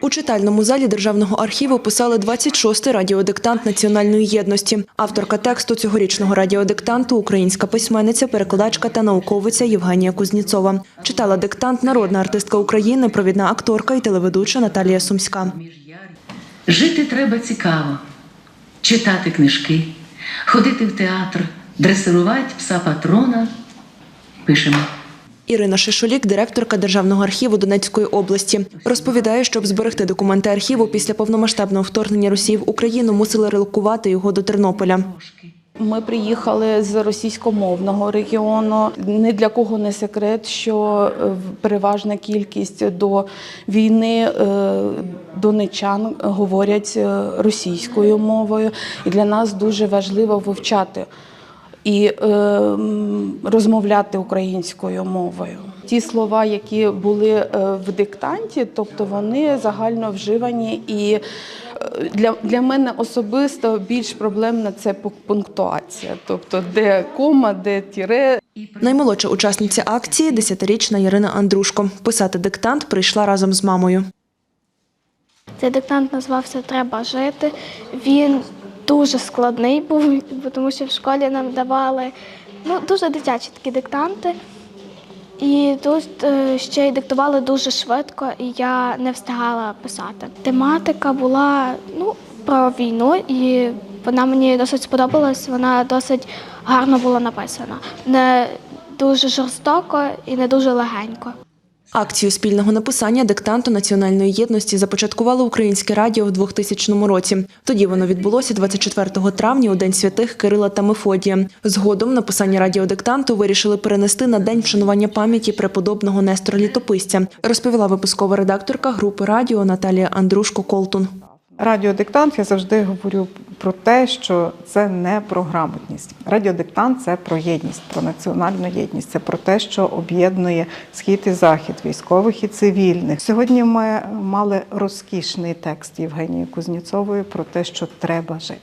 У читальному залі Державного архіву писали 26-й радіодиктант національної єдності. Авторка тексту цьогорічного радіодиктанту українська письменниця, перекладачка та науковиця Євгенія Кузніцова. Читала диктант народна артистка України, провідна акторка і телеведуча Наталія Сумська. Жити треба цікаво, читати книжки, ходити в театр, дресирувати пса патрона. Пишемо. Ірина Шишолік, директорка Державного архіву Донецької області, розповідає, щоб зберегти документи архіву після повномасштабного вторгнення Росії в Україну, мусили релокувати його до Тернополя. Ми приїхали з російськомовного регіону. Ні для кого не секрет, що е, переважна кількість до війни е, донечан говорять е, російською мовою, і для нас дуже важливо вивчати і е, розмовляти українською мовою. Ті слова, які були е, в диктанті, тобто вони загально вживані і е, для, для мене особисто більш проблемна це пунктуація, тобто де кома, де тіре. Наймолодша учасниця акції – 10-річна Ірина Андрушко. Писати диктант прийшла разом з мамою. Цей диктант назвався Треба жити. Він дуже складний був, тому що в школі нам давали ну, дуже дитячі такі диктанти. І тут е, ще й диктували дуже швидко, і я не встигала писати. Тематика була ну, про війну, і вона мені досить сподобалась. Вона досить гарно була написана. Не дуже жорстоко і не дуже легенько. Акцію спільного написання диктанту національної єдності започаткувало Українське радіо в 2000 році. Тоді воно відбулося 24 травня у День святих Кирила та Мефодія. Згодом написання радіодиктанту вирішили перенести на день вшанування пам'яті преподобного Нестора Літописця, розповіла випускова редакторка групи радіо Наталія Андрушко Колтун. Радіодиктант я завжди говорю про те, що це не про грамотність. Радіодиктант це про єдність, про національну єдність. Це про те, що об'єднує схід і захід, військових і цивільних. Сьогодні ми мали розкішний текст Євгенії Кузніцової про те, що треба жити.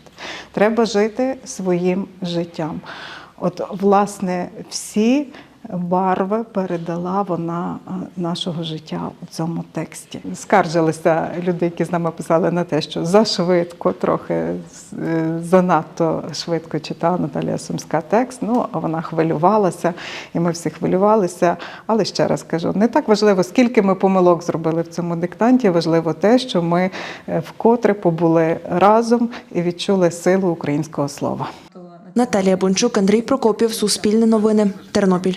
Треба жити своїм життям. От, власне, всі барви передала вона е, нашого життя у цьому тексті. Скаржилися люди, які з нами писали на те, що зашвидко, трохи е, занадто швидко читала Наталія Сумська текст. Ну, а вона хвилювалася, і ми всі хвилювалися. Але ще раз кажу, не так важливо, скільки ми помилок зробили в цьому диктанті. Важливо те, що ми е, вкотре побули разом і відчули силу українського слова. Наталія Бончук, Андрій Прокопів, Суспільне новини, Тернопіль.